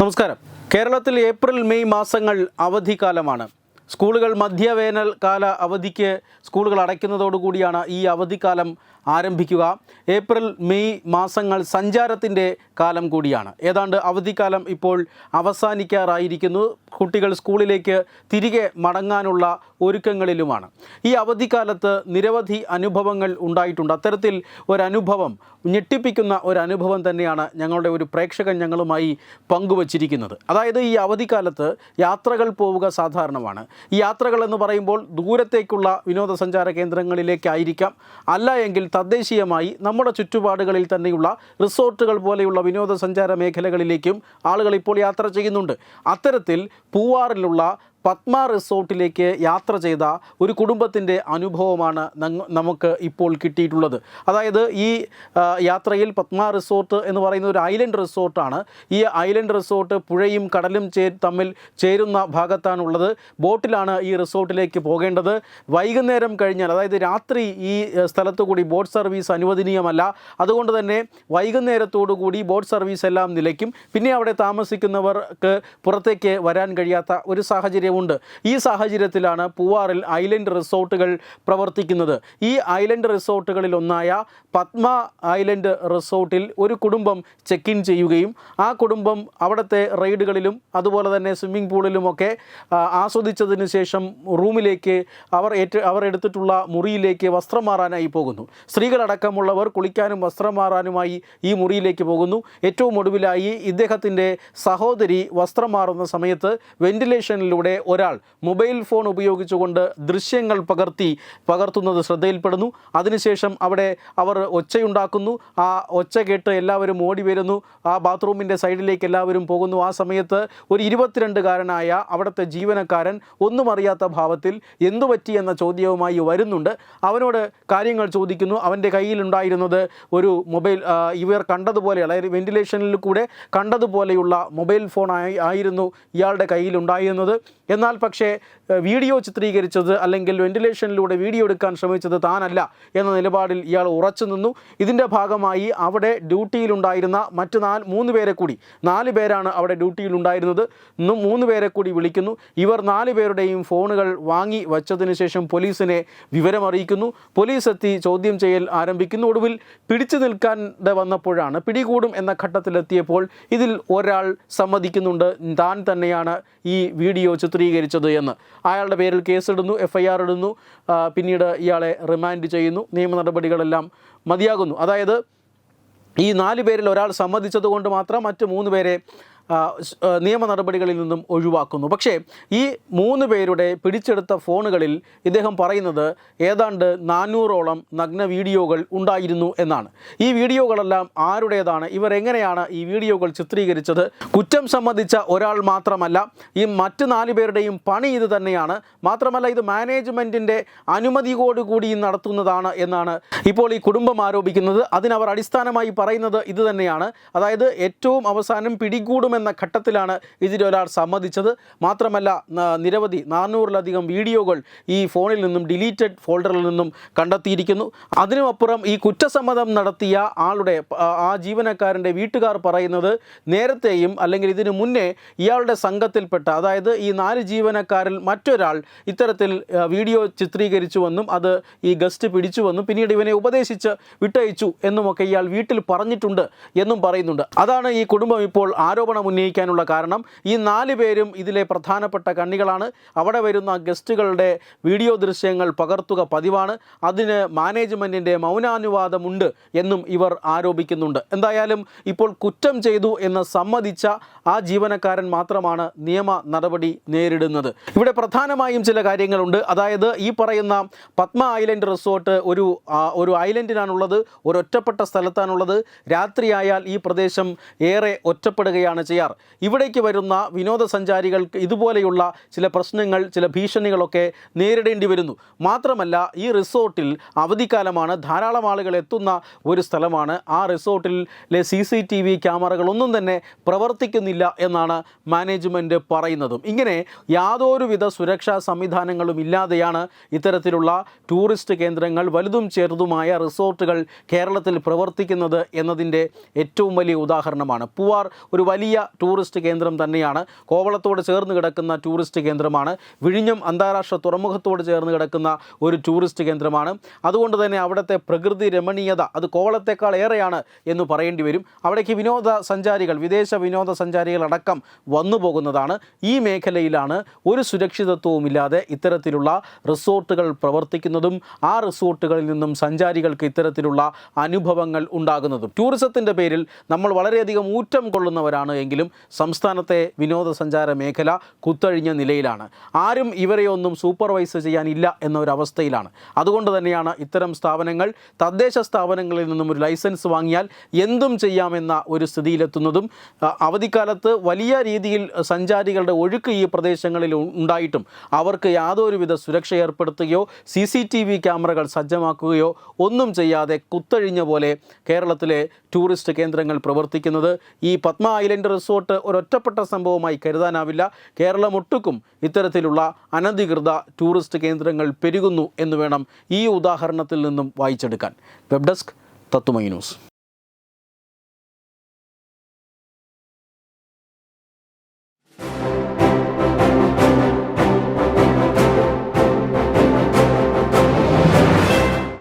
നമസ്കാരം. കേരളത്തിൽ April May മാസങ്ങൾ അവധിക്കാലമാണ്. സ്കൂളുകൾ മധ്യവേനൽ കാല അവധിക്ക് സ്കൂളുകൾ അടയ്ക്കുന്നതോടുകൂടിയാണ് ഈ അവധിക്കാലം ആരംഭിക്കുക. ഏപ്രിൽ മെയ് മാസങ്ങൾ സഞ്ചാരത്തിന്റെ കാലം കൂടിയാണ്. ഏതാണ്ട് അവധിക്കാലം ഇപ്പോൾ അവസാനിക്കാറായിരിക്കുന്നു. കുട്ടികൾ സ്കൂളിലേക്ക് തിരികെ മടങ്ങാനുള്ള ഒരുക്കങ്ങളിലുമാണ്. ഈ അവധിക്കാലത്ത് നിരവധി അനുഭവങ്ങൾ ഉണ്ടായിട്ടുണ്ട്. അത്തരത്തിൽ ഒരനുഭവം ഞെട്ടിപ്പിക്കുന്ന ഒരു അനുഭവം തന്നെയാണ് ഞങ്ങളുടെ ഒരു പ്രേക്ഷകൻ ഞങ്ങളുമായി പങ്കുവച്ചിരിക്കുന്നത്. അതായത് ഈ അവധിക്കാലത്ത് യാത്രകൾ പോവുക സാധാരണമാണ്. ഈ യാത്രകൾ എന്ന് പറയുമ്പോൾ ദൂരത്തേക്കുള്ള വിനോദസഞ്ചാര കേന്ദ്രങ്ങളിലേക്കായിരിക്കാം. അല്ല എങ്കിൽ തദ്ദേശീയമായി നമ്മുടെ ചുറ്റുപാടുകളിൽ തന്നെയുള്ള റിസോർട്ടുകൾ പോലെയുള്ള വിനോദസഞ്ചാര മേഖലകളിലേക്കും ആളുകൾ ഇപ്പോൾ യാത്ര ചെയ്യുന്നുണ്ട്. അത്തരത്തിൽ പൂവാറിലുള്ള പത്മ റിസോർട്ടിലേക്ക് യാത്ര ചെയ്ത ഒരു കുടുംബത്തിന്റെ അനുഭവമാണ് നമുക്ക് ഇപ്പോൾ കിട്ടിയിട്ടുള്ളത്. അതായത് ഈ യാത്രയിൽ പത്മ റിസോർട്ട് എന്ന് പറയുന്ന ഒരു ഐലൻഡ് റിസോർട്ടാണ്. ഈ ഐലൻഡ് റിസോർട്ട് പുഴയും കടലും ചേ തമ്മിൽ ചേരുന്ന ഭാഗത്താണുള്ളത്. ബോട്ടിലാണ് ഈ റിസോർട്ടിലേക്ക് പോകേണ്ടത്. വൈകുന്നേരം കഴിഞ്ഞാൽ അതായത് രാത്രി ഈ സ്ഥലത്തു കൂടി ബോട്ട് സർവീസ് അനുവദനീയമല്ല. അതുകൊണ്ട് തന്നെ വൈകുന്നേരത്തോടു കൂടി ബോട്ട് സർവീസ് എല്ലാം നിലയ്ക്കും. പിന്നെ അവിടെ താമസിക്കുന്നവർക്ക് പുറത്തേക്ക് വരാൻ കഴിയാത്ത ഒരു സാഹചര്യമുണ്ട് ഈ സാഹചര്യത്തിലാണ് പൂവാറിൽ ഐലൻഡ് റിസോർട്ടുകൾ പ്രവർത്തിക്കുന്നത്. ഈ ഐലൻഡ് റിസോർട്ടുകളിൽ ഒന്നായ പത്മ ഐലൻഡ് റിസോർട്ടിൽ ഒരു കുടുംബം ചെക്ക് ഇൻ ചെയ്യുകയും ആ കുടുംബം അവിടുത്തെ റൈഡുകളിലും അതുപോലെ തന്നെ സ്വിമ്മിംഗ് പൂളിലുമൊക്കെ ആസ്വദിച്ചതിന് ശേഷം റൂമിലേക്ക് അവർ ഏറ്റ അവർ എടുത്തിട്ടുള്ള മുറിയിലേക്ക് വസ്ത്രം മാറാനായി പോകുന്നു. സ്ത്രീകളടക്കമുള്ളവർ കുളിക്കാനും വസ്ത്രം മാറാനുമായി ഈ മുറിയിലേക്ക് പോകുന്നു. ഏറ്റവും ഒടുവിലായി ഇദ്ദേഹത്തിന്റെ സഹോദരി വസ്ത്രം മാറുന്ന സമയത്ത് വെന്റിലേഷനിലൂടെ ഒരാൾ മൊബൈൽ ഫോൺ ഉപയോഗിച്ചുകൊണ്ട് ദൃശ്യങ്ങൾ പകർത്തി പകർത്തുന്നത് ശ്രദ്ധയിൽപ്പെടുന്നു. അതിനുശേഷം അവിടെ അവർ ഒച്ചയുണ്ടാക്കുന്നു. ആ ഒച്ച കേട്ട് എല്ലാവരും ഓടി വരുന്നു. ആ ബാത്റൂമിന്റെ സൈഡിലേക്ക് എല്ലാവരും പോകുന്നു. ആ സമയത്ത് ഒരു ഇരുപത്തിരണ്ടുകാരനായ അവിടുത്തെ ജീവനക്കാരൻ ഒന്നും അറിയാത്ത ഭാവത്തിൽ എന്തു പറ്റി എന്ന ചോദ്യവുമായി വരുന്നുണ്ട്. അവനോട് കാര്യങ്ങൾ ചോദിക്കുന്നു. അവന്റെ കയ്യിലുണ്ടായിരുന്നത് ഒരു മൊബൈൽ ഇവർ കണ്ടതുപോലെ അതായത് വെന്റിലേഷനിൽ കൂടെ കണ്ടതുപോലെയുള്ള മൊബൈൽ ഫോൺ ആയി ആയിരുന്നു ഇയാളുടെ കയ്യിലുണ്ടായിരുന്നത്. എന്നാൽ പക്ഷേ വീഡിയോ ചിത്രീകരിച്ചത് അല്ലെങ്കിൽ വെന്റിലേഷനിലൂടെ വീഡിയോ എടുക്കാൻ ശ്രമിച്ചത് താനല്ല എന്ന നിലപാടിൽ ഇയാൾ ഉറച്ചു നിന്നു. ഇതിന്റെ ഭാഗമായി അവിടെ ഡ്യൂട്ടിയിലുണ്ടായിരുന്ന മറ്റ് നാല് മൂന്ന് പേരെ കൂടി നാല് പേരാണ് അവിടെ ഡ്യൂട്ടിയിലുണ്ടായിരുന്നത്. മൂന്ന് പേരെ കൂടി വിളിക്കുന്നു. ഇവർ നാല് പേരുടെയും ഫോണുകൾ വാങ്ങി വച്ചതിന് ശേഷം പോലീസിനെ വിവരമറിയിക്കുന്നു. പോലീസ് എത്തി ചോദ്യം ചെയ്യൽ ആരംഭിക്കുന്നു. ഒടുവിൽ പിടിച്ചു നിൽക്കാൻ വന്നപ്പോഴാണ് പിടികൂടും എന്ന ഘട്ടത്തിലെത്തിയപ്പോൾ ഇതിൽ ഒരാൾ സമ്മതിക്കുന്നുണ്ട്. താൻ തന്നെയാണ് ഈ വീഡിയോ ചിത്രീകരിച്ചത്. എന്ന്. അയാളുടെ പേരിൽ കേസിടുന്നു എഫ് ഐ ആർ ഇടുന്നു പിന്നീട് ഇയാളെ റിമാൻഡ് ചെയ്യുന്നു നിയമ നടപടികളെല്ലാം മതിയാകുന്നു. അതായത് ഈ നാല് പേരിൽ ഒരാൾ സമ്മതിച്ചതുകൊണ്ട് മാത്രം മറ്റ് മൂന്ന് പേരെ നിയമ നടപടികളിൽ നിന്നും ഒഴിവാക്കുന്നു. പക്ഷേ ഈ മൂന്ന് പേരുടെ പിടിച്ചെടുത്ത ഫോണുകളിൽ ഇദ്ദേഹം പറയുന്നത് ഏതാണ്ട് നാനൂറോളം നഗ്ന വീഡിയോകൾ ഉണ്ടായിരുന്നു എന്നാണ്. ഈ വീഡിയോകളെല്ലാം ആരുടേതാണ്? ഇവർ എങ്ങനെയാണ് ഈ വീഡിയോകൾ ചിത്രീകരിച്ചത്? കുറ്റം സംബന്ധിച്ച ഒരാൾ മാത്രമല്ല ഈ മറ്റ് നാല് പേരുടെയും പണി ഇത് തന്നെയാണ്. മാത്രമല്ല ഇത് മാനേജ്മെന്റിന്റെ അനുമതിയോടുകൂടി നടത്തുന്നതാണ് എന്നാണ് ഇപ്പോൾ ഈ കുടുംബം ആരോപിക്കുന്നത്. അതിനവർ അടിസ്ഥാനമായി പറയുന്നത് ഇത് തന്നെയാണ്. അതായത് ഏറ്റവും അവസാനം പിടികൂടുമെന്ന ഘട്ടത്തിലാണ് ഇതിലൊരാൾ സമ്മതിച്ചത്. മാത്രമല്ല നിരവധി നാനൂറിലധികം വീഡിയോകൾ ഈ ഫോണിൽ നിന്നും ഡിലീറ്റഡ് ഫോൾഡറിൽ നിന്നും കണ്ടെത്തിയിരിക്കുന്നു. അതിനുമപ്പുറം ഈ കുറ്റസമ്മതം നടത്തിയ ആളുടെ ആ ജീവനക്കാരന്റെ വീട്ടുകാർ പറയുന്നത് നേരത്തെയും അല്ലെങ്കിൽ ഇതിനു മുന്നേ ഇയാളുടെ സംഘത്തിൽപ്പെട്ട അതായത് ഈ നാല് ജീവനക്കാരിൽ മറ്റൊരാൾ ഇത്തരത്തിൽ വീഡിയോ ചിത്രീകരിച്ചുവെന്നും അത് ഈ ഗസ്റ്റ് പിടിച്ചുവെന്നും പിന്നീട് ഇവനെ ഉപദേശിച്ച് വിട്ടയച്ചു എന്നുമൊക്കെ ഇയാൾ വീട്ടിൽ പറഞ്ഞിട്ടുണ്ട് എന്നും പറയുന്നുണ്ട്. അതാണ് ഈ കുടുംബം ഇപ്പോൾ ആരോപണം ഉന്നയിക്കാനുള്ള കാരണം ഈ നാല് പേരും ഇതിലെ പ്രധാനപ്പെട്ട കണ്ണികളാണ്. അവിടെ വരുന്ന ഗസ്റ്റുകളുടെ വീഡിയോ ദൃശ്യങ്ങൾ പകർത്തുക പതിവാണ്. അതിന് മാനേജ്മെന്റിന്റെ മൗനാനുവാദമുണ്ട് എന്നും ഇവർ ആരോപിക്കുന്നുണ്ട്. എന്തായാലും ഇപ്പോൾ കുറ്റം ചെയ്തു എന്ന് സമ്മതിച്ച ആ ജീവനക്കാരൻ മാത്രമാണ് നിയമ നടപടി നേരിടുന്നത്. ഇവിടെ പ്രധാനമായും ചില കാര്യങ്ങളുണ്ട്. അതായത് ഈ പറയുന്ന പത്മ ഐലൻഡ് റിസോർട്ട് ഒരു ഒരു ഐലൻഡിനാണുള്ളത് ഒരു ഒറ്റപ്പെട്ട സ്ഥലത്താണുള്ളത്. രാത്രിയായാൽ ഈ പ്രദേശം ഏറെ ഒറ്റപ്പെടുകയാണ് ചെയ്യാർ ഇവിടേക്ക് വരുന്ന വിനോദസഞ്ചാരികൾക്ക് ഇതുപോലെയുള്ള ചില പ്രശ്നങ്ങൾ ചില ഭീഷണികളൊക്കെ നേരിടേണ്ടി വരുന്നു. മാത്രമല്ല ഈ റിസോർട്ടിൽ അവധിക്കാലമാണ് ധാരാളം ആളുകൾ എത്തുന്ന ഒരു സ്ഥലമാണ്. ആ റിസോർട്ടിലെ സി സി ടി വി ക്യാമറകളൊന്നും തന്നെ പ്രവർത്തിക്കുന്നില്ല എന്നാണ് മാനേജ്മെന്റ് പറയുന്നതും. ഇങ്ങനെ യാതൊരുവിധ സുരക്ഷാ സംവിധാനങ്ങളും ഇല്ലാതെയാണ് ഇത്തരത്തിലുള്ള ടൂറിസ്റ്റ് കേന്ദ്രങ്ങൾ വലുതും ചെറുതുമായ റിസോർട്ടുകൾ കേരളത്തിൽ പ്രവർത്തിക്കുന്നത് എന്നതിന്റെ ഏറ്റവും വലിയ ഉദാഹരണമാണ്. പൂവാർ ഒരു വലിയ ടൂറിസ്റ്റ് കേന്ദ്രം തന്നെയാണ്. കോവളത്തോട് ചേർന്ന് കിടക്കുന്ന ടൂറിസ്റ്റ് കേന്ദ്രമാണ്. വിഴിഞ്ഞം അന്താരാഷ്ട്ര തുറമുഖത്തോട് ചേർന്ന് കിടക്കുന്ന ഒരു ടൂറിസ്റ്റ് കേന്ദ്രമാണ്. അതുകൊണ്ട് തന്നെ അവിടുത്തെ പ്രകൃതി രമണീയത അത് കോവളത്തേക്കാൾ ഏറെയാണ് എന്ന് പറയേണ്ടി വരും. അവിടേക്ക് വിനോദ സഞ്ചാരികൾ വിദേശ വിനോദസഞ്ചാരികൾ അടക്കം വന്നു പോകുന്നതാണ്. ഈ മേഖലയിലാണ് ഒരു സുരക്ഷിതത്വവുമില്ലാതെ ഇത്തരത്തിലുള്ള റിസോർട്ടുകൾ പ്രവർത്തിക്കുന്നതും ആ റിസോർട്ടുകളിൽ നിന്നും സഞ്ചാരികൾക്ക് ഇത്തരത്തിലുള്ള അനുഭവങ്ങൾ ഉണ്ടാകുന്നതും. ടൂറിസത്തിന്റെ പേരിൽ നമ്മൾ വളരെയധികം ഊറ്റം കൊള്ളുന്നവരാണ് എങ്കിലും സംസ്ഥാനത്തെ വിനോദസഞ്ചാര മേഖല കുത്തഴിഞ്ഞ നിലയിലാണ്. ആരും ഇവരെയൊന്നും സൂപ്പർവൈസ് ചെയ്യാനില്ല എന്നൊരവസ്ഥയിലാണ്. അതുകൊണ്ട് തന്നെയാണ് ഇത്തരം സ്ഥാപനങ്ങൾ തദ്ദേശ സ്ഥാപനങ്ങളിൽ നിന്നും ഒരു ലൈസൻസ് വാങ്ങിയാൽ എന്തും ചെയ്യാമെന്ന ഒരു സ്ഥിതിയിലെത്തുന്നതും അവധിക്കാലത്ത് വലിയ രീതിയിൽ സഞ്ചാരികളുടെ ഒഴുക്ക് ഈ പ്രദേശങ്ങളിൽ ഉണ്ടായിട്ടും അവർക്ക് യാതൊരുവിധ സുരക്ഷ ഏർപ്പെടുത്തുകയോ സി സി ടി വി ക്യാമറകൾ സജ്ജമാക്കുകയോ ഒന്നും ചെയ്യാതെ കുത്തഴിഞ്ഞ പോലെ കേരളത്തിലെ ടൂറിസ്റ്റ് കേന്ദ്രങ്ങൾ പ്രവർത്തിക്കുന്നത്. ഈ പത്മ ഐലൻഡ് റിസോർട്ട് ഒരൊറ്റപ്പെട്ട സംഭവമായി കരുതാനാവില്ല. കേരളമൊട്ടുക്കും ഇത്തരത്തിലുള്ള അനധികൃത ടൂറിസ്റ്റ് കേന്ദ്രങ്ങൾ പെരുകുന്നു എന്ന് വേണം ഈ ഉദാഹരണത്തിൽ നിന്നും വായിച്ചെടുക്കാൻ. വെബ് ഡെസ്ക് തത്തുമൈ ന്യൂസ്.